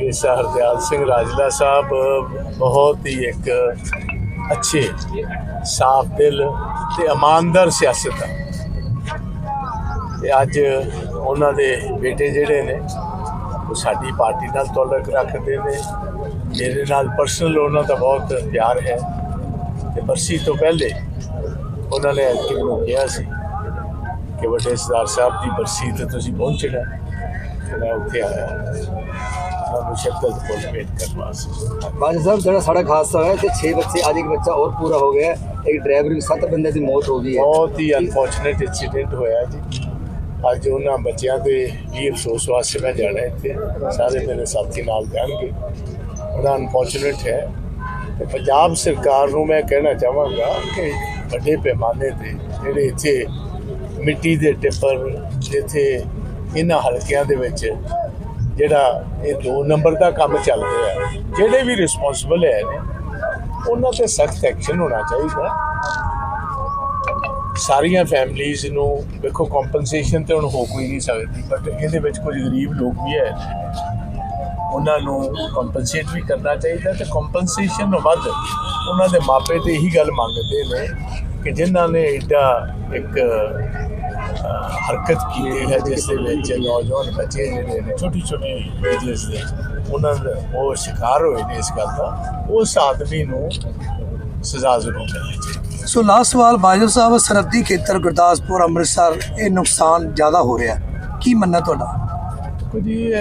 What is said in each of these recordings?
ਕੇਸਾ ਹਰਦਿਆਲ ਸਿੰਘ ਰਾਜਲਾ ਸਾਹਿਬ, ਬਹੁਤ ਹੀ ਇੱਕ ਅੱਛੇ, ਸਾਫ਼ ਦਿਲ ਤੇ ਇਮਾਨਦਾਰ ਸਿਆਸਤਦਾਨ ਤੇ ਅੱਜ ਉਹਨਾਂ ਦੇ ਬੇਟੇ ਜਿਹੜੇ ਨੇ, ਉਹ ਸਾਡੀ ਪਾਰਟੀ ਨਾਲ ਤਾਲੁਕ ਰੱਖਦੇ ਨੇ। ਮੇਰੇ ਨਾਲ ਪਰਸਨਲ ਉਹਨਾਂ ਦਾ ਬਹੁਤ ਪਿਆਰ ਹੈ। ਤੇ ਬਰਸੀ ਤੋਂ ਪਹਿਲੇ ਉਹਨਾਂ ਨੇ ਐਕਟਿਵ ਨੂੰ ਕਿਹਾ ਸੀ ਕਿ ਵੱਡੇ ਸਰਦਾਰ ਸਾਹਿਬ ਦੀ ਬਰਸੀ ਤੇ ਤੁਸੀਂ ਪਹੁੰਚਣਾ। ਤੇ ਮੈਂ ਉੱਥੇ ਆਇਆ। ਉਹਨਾਂ ਨੂੰ ਸ਼ਬਦ ਕੋਲ ਭੇਟ ਕਰਨ ਵਾਸਤੇ। ਬਾਜੀ ਸਾਹਿਬ ਜਿਹੜਾ ਸੜਕ ਹਾਦਸਾ ਹੋਇਆ ਤੇ 6 ਬੱਚੇ ਅੱਜ ਇੱਕ ਬੱਚਾ ਹੋਰ ਪੂਰਾ ਹੋ ਗਿਆ। ਇੱਕ ਡਰਾਈਵਰ ਵੀ 7 ਬੰਦੇ ਦੀ ਮੌਤ ਹੋ ਗਈ ਹੈ। ਬਹੁਤ ਹੀ ਅਨਫੋਰਚੂਨੇਟ ਇਨਸੀਡੈਂਟ ਹੋਇਆ ਜੀ। ਅੱਜ ਉਹਨਾਂ ਬੱਚਿਆਂ ਦੇ ਵੀ ਅਫਸੋਸ ਵਾਸਤੇ ਮੈਂ ਜਾਣਾ ਇੱਥੇ। ਸਾਰੇ ਮੇਰੇ ਸਾਥੀ ਨਾਲ ਜਾਣਗੇ। ਬੜਾ ਅਨਫੋਰਚੂਨੇਟ ਹੈ। ਤੇ ਪੰਜਾਬ ਸਰਕਾਰ ਨੂੰ ਮੈਂ ਕਹਿਣਾ ਚਾਹਾਂਗਾ ਕਿ ਵੱਡੇ ਪੈਮਾਨੇ ਤੇ ਜਿਹੜੇ ਇੱਥੇ ਮਿੱਟੀ ਦੇ ਟਿੱਪਰ ਜਿੱਥੇ ਇਹਨਾਂ ਹਲਕਿਆਂ ਦੇ ਵਿੱਚ ਜਿਹੜਾ ਇਹ ਦੋ ਨੰਬਰ ਦਾ ਕੰਮ ਚੱਲ ਰਿਹਾ ਹੈ, ਜਿਹੜੇ ਵੀ ਰਿਸਪੌਂਸਿਬਲ ਹੈ ਨੇ ਉਹਨਾਂ ਤੇ ਸਖਤ ਐਕਸ਼ਨ ਹੋਣਾ ਚਾਹੀਦਾ। ਸਾਰੀਆਂ ਫੈਮਲੀਆਂ ਨੂੰ ਦੇਖੋ ਕੰਪਨਸੇਸ਼ਨ ਤੇ ਹੁਣ ਹੋ ਕੋਈ ਨਹੀਂ ਸਕਦੀ ਬਟ ਇਹਦੇ ਵਿੱਚ ਕੁਝ ਗਰੀਬ ਲੋਕ ਵੀ ਹੈ। ਉਹਨਾਂ ਨੂੰ ਕੰਪਨਸੇਟ ਵੀ ਕਰਨਾ ਚਾਹੀਦਾ ਤੇ ਕੰਪਨਸੇਸ਼ਨ ਤੋਂ ਵੱਧ ਉਹਨਾਂ ਦੇ ਮਾਪੇ ਤੇ ਇਹੀ ਗੱਲ ਮੰਗਦੇ ਨੇ ਕਿ ਜਿਨ੍ਹਾਂ ਨੇ ਐਡਾ ਇੱਕ ਹਰਕਤ ਕੀਤੀ ਹੈ ਜਿਸ ਦੇ ਵਿੱਚ ਨੌਜਵਾਨ ਬੱਚੇ ਜਿਹੜੇ ਨੇ ਛੋਟੀ ਛੋਟੀ ਏਜਸ ਦੇ ਉਹਨਾਂ ਦਾ ਉਹ ਸ਼ਿਕਾਰ ਹੋਏ ਨੇ ਇਸ ਗੱਲ ਦਾ। ਉਸ ਆਦਮੀ ਨੂੰ ਸਜ਼ਾ ਜ਼ਰੂਰ ਮਿਲਣੀ ਚਾਹੀਦੀ ਸੋ ਲਾਸਟ ਸਵਾਲ ਬਾਜਵਾ ਸਾਹਿਬ ਸਰਹੱਦੀ ਖੇਤਰ ਗੁਰਦਾਸਪੁਰ ਅੰਮ੍ਰਿਤਸਰ ਇਹ ਨੁਕਸਾਨ ਜ਼ਿਆਦਾ ਹੋ ਰਿਹਾ ਕੀ ਮੰਨਣਾ ਤੁਹਾਡਾ? ਦੇਖੋ ਜੀ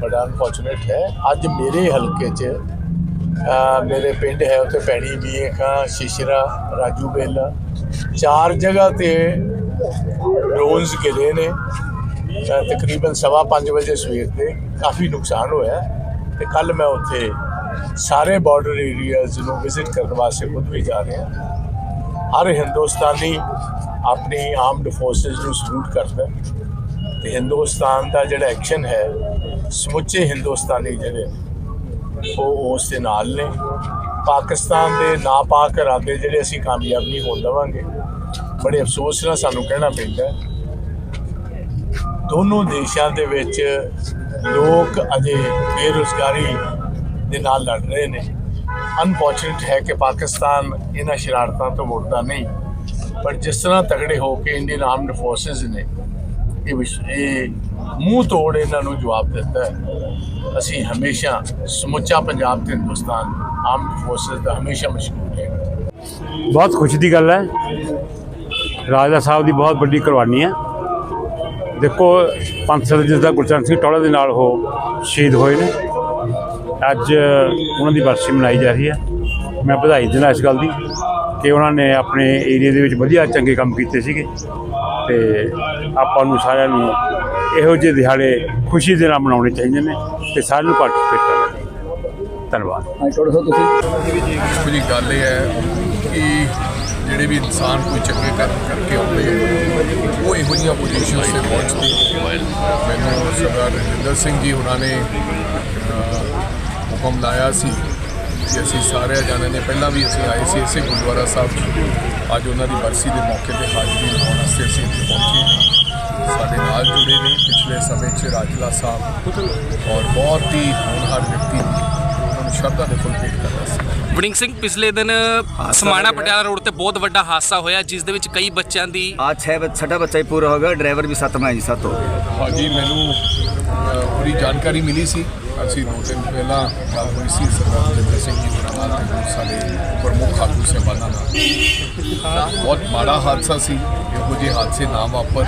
ਬੜਾ ਅਨਫੋਰਚੂਨੇਟ ਹੈ। ਅੱਜ ਮੇਰੇ ਹਲਕੇ 'ਚ ਮੇਰੇ ਪਿੰਡ ਹੈ ਉੱਥੇ ਪੈਣੀ ਮੀਏ ਖਾਂ ਸ਼ਿਸ਼ਰਾ ਰਾਜੂ ਬੇਲਾ ਚਾਰ ਜਗ੍ਹਾ ਤੇ ਡਰੋਨਸ ਗਿਰੇ ਨੇ। ਅਹ, ਤਕਰੀਬਨ ਸਵਾ ਪੰਜ ਵਜੇ ਸਵੇਰ ਦੇ ਕਾਫੀ ਨੁਕਸਾਨ ਹੋਇਆ ਹੈ ਤੇ ਕੱਲ ਮੈਂ ਉੱਥੇ ਸਾਰੇ ਬਾਰਡਰ ਏਰੀਆਜ਼ ਨੂੰ ਵਿਜ਼ਿਟ ਕਰਨ ਵਾਸਤੇ ਖੁਦ ਵੀ ਜਾ ਰਿਹਾ ਹਰ ਹਿੰਦੁਸਤਾਨੀ ਆਪਣੀ ਆਰਮਡ ਫੋਰਸਸ ਨੂੰ ਸਲੂਟ ਕਰਦਾ ਹੈ। ਤੇ ਹਿੰਦੁਸਤਾਨ ਦਾ ਜਿਹੜਾ ਐਕਸ਼ਨ ਹੈ ਸਮੁੱਚੇ ਹਿੰਦੁਸਤਾਨੀ ਜਿਹੜੇ ਉਹ ਉਸ ਦੇ ਨਾਲ ਨੇ। ਪਾਕਿਸਤਾਨ ਦੇ ਨਾਪਾਕ ਇਰਾਦੇ ਜਿਹੜੇ ਅਸੀਂ ਕਾਮਯਾਬ ਨਹੀਂ ਹੋਣ ਦੇਵਾਂਗੇ। ਬੜੇ ਅਫਸੋਸ ਨਾਲ ਸਾਨੂੰ ਕਹਿਣਾ ਪੈਂਦਾ ਦੋਨੋਂ ਦੇਸ਼ਾਂ ਦੇ ਵਿੱਚ ਲੋਕ ਅਜੇ ਬੇਰੁਜ਼ਗਾਰੀ ਦੇ ਨਾਲ ਲੜ ਰਹੇ ਨੇ। ਅਨਫੋਰਚੂਨੇਟ ਹੈ ਕਿ ਪਾਕਿਸਤਾਨ ਇਹਨਾਂ ਸ਼ਰਾਰਤਾਂ ਤੋਂ ਮੁੜਦਾ ਨਹੀਂ। ਪਰ ਜਿਸ ਤਰ੍ਹਾਂ ਤਗੜੇ ਹੋ ਕੇ ਇੰਡੀਅਨ ਆਰਮਡ ਫੋਰਸਸ ਨੇ ਇਹ ਇਹ ਮੂੰਹ ਤੋੜ ਇਹਨਾਂ ਨੂੰ ਜਵਾਬ ਦਿੱਤਾ ਹੈ। ਅਸੀਂ ਹਮੇਸ਼ਾ ਸਮੁੱਚਾ ਪੰਜਾਬ ਤੇ ਹਿੰਦੁਸਤਾਨ ਆਰਮਡ ਫੋਰਸਸ ਦਾ ਹਮੇਸ਼ਾ ਮਸ਼ਹੂਰ ਹੈ। ਬਹੁਤ ਖੁਸ਼ੀ ਦੀ ਗੱਲ ਹੈ। ਰਾਜਾ ਸਾਹਿਬ ਦੀ ਬਹੁਤ ਵੱਡੀ ਕੁਰਬਾਨੀ ਹੈ। ਦੇਖੋ ਪੰਜ ਸਾਲ ਜਿਸ ਦਾ ਗੁਰਚਰਨ ਸਿੰਘ ਟੋਲਾ ਦੇ ਨਾਲ ਉਹ ਸ਼ਹੀਦ ਹੋਏ ਨੇ। ਅੱਜ ਉਹਨਾਂ ਦੀ ਬਰਸੀ ਮਨਾਈ ਜਾ ਰਹੀ ਹੈ। ਮੈਂ ਵਧਾਈ ਦਿੰਦਾ ਇਸ ਗੱਲ ਦੀ ਕਿ ਉਹਨਾਂ ਨੇ ਆਪਣੇ ਏਰੀਆ ਦੇ ਵਿੱਚ ਵਧੀਆ ਚੰਗੇ ਕੰਮ ਕੀਤੇ ਸੀਗੇ ਤੇ ਆਪਾਂ ਨੂੰ ਸਾਰਿਆਂ ਨੂੰ ਇਹੋ ਜਿਹੇ ਦਿਹਾੜੇ ਖੁਸ਼ੀ ਦੇ ਨਾਲ ਮਨਾਉਣੇ ਚਾਹੀਦੇ ਨੇ ਤੇ ਸਾਰਿਆਂ ਨੂੰ ਪਾਰਟਿਸਿਪੇਟ ਕਰਨਾ ਚਾਹੀਦਾ। ਧੰਨਵਾਦ। ਹਾਂ ਟੋੜਾ ਸਾਹਿਬ ਤੁਸੀਂ? ਜੀ ਗੱਲ ਇਹ ਹੈ ਕਿ ਜਿਹੜੇ ਵੀ ਇਨਸਾਨ ਕੋਈ ਚੰਗੇ ਕੰਮ ਕਰਕੇ ਆਉਂਦੇ ਉਹ ਇਹੋ ਜਿਹੀਆਂ ਪੋਜੀਸ਼ਨਸ ਤੇ ਪਹੁੰਚਦੇ ਮੈਨੂੰ ਸਰਦਾਰ ਰਜਿੰਦਰ ਸਿੰਘ ਜੀ ਉਹਨਾਂ ਨੇ ਹੁਕਮ ਲਾਇਆ ਸੀ ਕਿ ਅਸੀਂ ਸਾਰੇ ਜਾਣੇ ਨੇ, ਪਹਿਲਾਂ ਵੀ ਅਸੀਂ ਆਏ ਸੀ ਇਸੇ ਗੁਰਦੁਆਰਾ ਸਾਹਿਬ ਅੱਜ ਉਹਨਾਂ ਦੀ ਬਰਸੀ ਦੇ ਮੌਕੇ ਤੇ ਹਾਜ਼ਰੀ ਲਾਉਣ ਵਾਸਤੇ ਅਸੀਂ ਇੱਥੇ ਪਹੁੰਚੇ ਸਾਡੇ ਨਾਲ ਜੁੜੇ ਨੇ ਪਿਛਲੇ ਸਮੇਂ 'ਚ ਰਾਜਲਾ ਸਾਹਿਬ। ਔਰ ਬਹੁਤ ਹੀ ਹੋਣਹਾਰ ਵਿਅਕਤੀ ਸ਼ਰਧਾ ਦੇ ਫੁੱਲ ਭੇਟ ਕਰਦਾ ਸੀ ਵੜਿੰਗ ਸਿੰਘ ਪਿਛਲੇ ਦਿਨ ਸਮਾਣਾ ਪਟਿਆਲਾ ਰੋਡ ਤੇ ਬਹੁਤ ਵੱਡਾ ਹਾਦਸਾ ਹੋਇਆ ਜਿਸ ਦੇ ਵਿੱਚ ਕਈ ਬੱਚਿਆਂ ਦੀ आज छह बच- छठा बच्चा ही पूरा हो गया ड्राइवर भी साथ में है जी सात हो गए ਹਾਂਜੀ ਮੈਨੂੰ ਅ, ਪੂਰੀ ਜਾਣਕਾਰੀ ਮਿਲੀ ਸੀ ਅਸੀਂ ਦੋ ਦਿਨ ਪਹਿਲਾਂ ਗੱਲ ਹੋਈ ਸੀ ਸਰਦਾਰ ਜਿੰਦਰ ਸਿੰਘ ਜੀ ਹੋਰਾਂ ਨਾਲ ਤੇ ਬਹੁਤ ਸਾਰੇ ਪ੍ਰਮੁੱਖ ਆਗੂ ਸਹਿਬਾਨਾਂ ਨਾਲ ਬਹੁਤ ਮਾੜਾ ਹਾਦਸਾ ਸੀ ਇਹੋ ਜਿਹੇ ਹਾਦਸੇ ਨਾ ਵਾਪਰ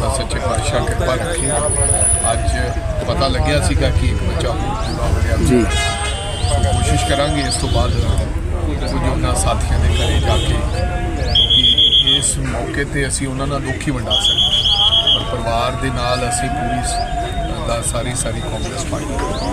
ਤਾਂ ਸੱਚੇ ਪਾਤਸ਼ਾਹ ਕਿਰਪਾ ਰੱਖੀ ਅੱਜ ਪਤਾ ਲੱਗਿਆ ਸੀਗਾ ਕਿ ਇੱਕ ਬੱਚਾ ਹੋਰ ਪੂਰਾ ਹੋ ਗਿਆ ਜੀ ਕੋਸ਼ਿਸ਼ ਕਰਾਂਗੇ ਇਸ ਤੋਂ ਬਾਅਦ ਕੁਝ ਉਹਨਾਂ ਸਾਥੀਆਂ ਦੇ ਘਰੇ ਜਾ ਕੇ ਇਸ ਮੌਕੇ ਤੇ ਅਸੀਂ ਉਹਨਾਂ ਨਾਲ ਦੁੱਖ ਵੰਡਾ ਸਕਦੇ ਪਰ ਪਰਿਵਾਰ ਦੇ ਨਾਲ ਅਸੀਂ ਪੂਰੀ ਦਾ ਸਾਰੀ ਸਾਰੀ ਕਾਂਗਰਸ ਪਾਰਟੀ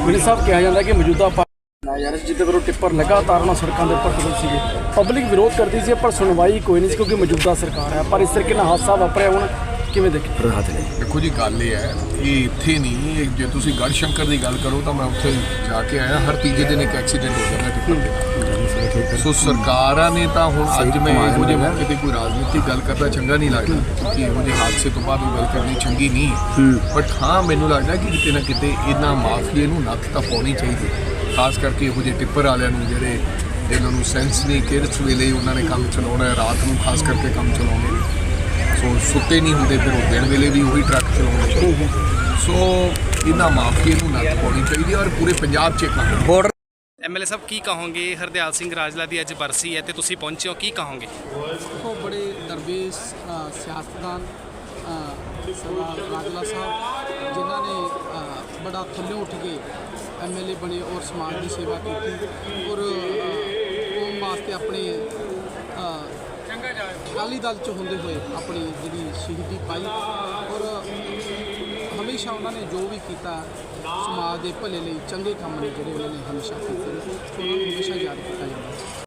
ਮੈਨੂੰ ਸਾਹਿਬ ਕਿਹਾ ਜਾਂਦਾ ਕਿ ਮੌਜੂਦਾ ਪਾਰਟੀ ਯਾਰ ਜਿੱਦੇ ਵੱਲੋਂ ਟਿੱਪਰ ਲਗਾਤਾਰ ਨਾ ਸੜਕਾਂ ਦੇ ਉੱਪਰ ਖੜੇ ਸੀਗੇ। ਪਬਲਿਕ ਵਿਰੋਧ ਕਰਦੀ ਸੀ ਪਰ ਸੁਣਵਾਈ ਕੋਈ ਨਹੀਂ ਸੀ ਕਿਉਂਕਿ ਮੌਜੂਦਾ ਸਰਕਾਰ ਹੈ। ਪਰ ਇਸ ਤਰੀਕੇ ਨਾਲ ਹਾਦਸਾ ਵਾਪਰਿਆ ਹੁਣ ਕਿਵੇਂ ਦੇਖੀ? ਰਾਤ ਨੇ ਦੇਖੋ ਜੀ ਗੱਲ ਇਹ ਹੈ ਇਹ ਇੱਥੇ ਨਹੀਂ। ਜੇ ਤੁਸੀਂ ਗੜ ਸ਼ੰਕਰ ਦੀ ਗੱਲ ਕਰੋ ਤਾਂ ਮੈਂ ਉੱਥੇ ਜਾ ਕੇ ਆਇਆ। ਹਰ ਤੀਜੇ ਦਿਨ ਇੱਕ ਐਕਸੀਡੈਂਟ ਹੋ ਜਾਂਦਾ ਟਿੱਪਰ ਸੋ ਸਰਕਾਰਾਂ ਨੇ ਤਾਂ ਹੁਣ ਅੱਜ ਮੈਂ ਇਹੋ ਜਿਹੇ ਮੌਕੇ ਤੇ ਕੋਈ ਰਾਜਨੀਤਿਕ ਗੱਲ ਕਰਦਾ ਚੰਗਾ ਨਹੀਂ ਲੱਗਦਾ। ਕਿਉਂਕਿ ਇਹੋ ਜਿਹੇ ਹਾਦਸੇ ਤੋਂ ਬਾਅਦ ਗੱਲ ਕਰਨੀ ਚੰਗੀ ਨਹੀਂ। ਬਟ ਹਾਂ ਮੈਨੂੰ ਲੱਗਦਾ ਕਿ ਕਿਤੇ ਨਾ ਕਿਤੇ ਇਹਨਾਂ ਮਾਫੀਏ ਨੂੰ ਨੱਥ ਤਾਂ ਪਾਉਣੀ ਚਾਹੀਦੀ। ਖਾਸ ਕਰਕੇ ਇਹੋ ਜਿਹੇ ਟਿੱਪਰ ਵਾਲਿਆਂ ਨੂੰ ਜਿਹੜੇ ਜਿਹਨਾਂ ਨੂੰ ਸੈਂਸ ਨਹੀਂ ਕਿਹੜੇ ਵੇਲੇ ਉਹਨਾਂ ਨੇ ਕੰਮ ਚਲਾਉਣਾ ਹੈ ਰਾਤ ਨੂੰ ਖਾਸ ਕਰਕੇ ਕੰਮ ਚਲਾਉਣੇ ਸੋ ਸੁੱਤੇ ਨਹੀਂ ਹੁੰਦੇ ਫਿਰ ਉਹ ਦਿਨ ਵੇਲੇ ਵੀ ਉਹੀ ਟਰੱਕ ਚਲਾਉਂਦੇ ਸੋ ਇਹਨਾਂ ਮਾਫੀਏ ਨੂੰ ਨੱਥ ਪਾਉਣੀ ਚਾਹੀਦੀ ਹੈ ਔਰ ਪੂਰੇ ਪੰਜਾਬ 'ਚ ਇਹ ਕੰਮ ਬੋਰਡਰ ਐਮਐਲਏ ਸਾਹਿਬ ਕੀ ਕਹੋਗੇ? ਹਰਦਿਆਲ ਸਿੰਘ ਰਾਜਲਾ ਦੀ ਅੱਜ ਬਰਸੀ ਹੈ ਤੇ ਤੁਸੀਂ ਪਹੁੰਚੇ ਹੋ ਕੀ ਕਹੋਗੇ? ਦੇਖੋ ਬੜੇ ਦਰਵੇਸ਼ ਅ, ਸਿਆਸਤਦਾਨ ਸਰਦਾਰ ਰਾਜਲਾ ਸਾਹਿਬ ਜਿਨ੍ਹਾਂ ਨੇ ਬੜਾ ਥੱਲੇ ਉੱਠ ਕੇ ਐਮਐਲਏ ਬਣੇ ਔਰ ਸਮਾਜ ਦੀ ਸੇਵਾ ਕੀਤੀ ਔਰ ਕੌਮ ਵਾਸਤੇ ਆਪਣੇ ਚੰਗਾ ਅਕਾਲੀ ਦਲ ਚ ਹੁੰਦੇ ਹੋਏ ਆਪਣੀ ਜਿਹੜੀ ਸ਼ਹੀਦੀ ਪਾਈ ਹਮੇਸ਼ਾ ਉਹਨਾਂ ਨੇ ਜੋ ਵੀ ਕੀਤਾ, ਸਮਾਜ ਦੇ ਭਲੇ ਲਈ ਚੰਗੇ ਕੰਮ ਨੇ ਜਿਹੜੇ ਉਹਨਾਂ ਨੇ ਹਮੇਸ਼ਾ ਕੀਤੇ ਨੇ। ਉਹਨਾਂ ਨੂੰ ਹਮੇਸ਼ਾ ਯਾਦ ਕੀਤਾ ਜਾਂਦਾ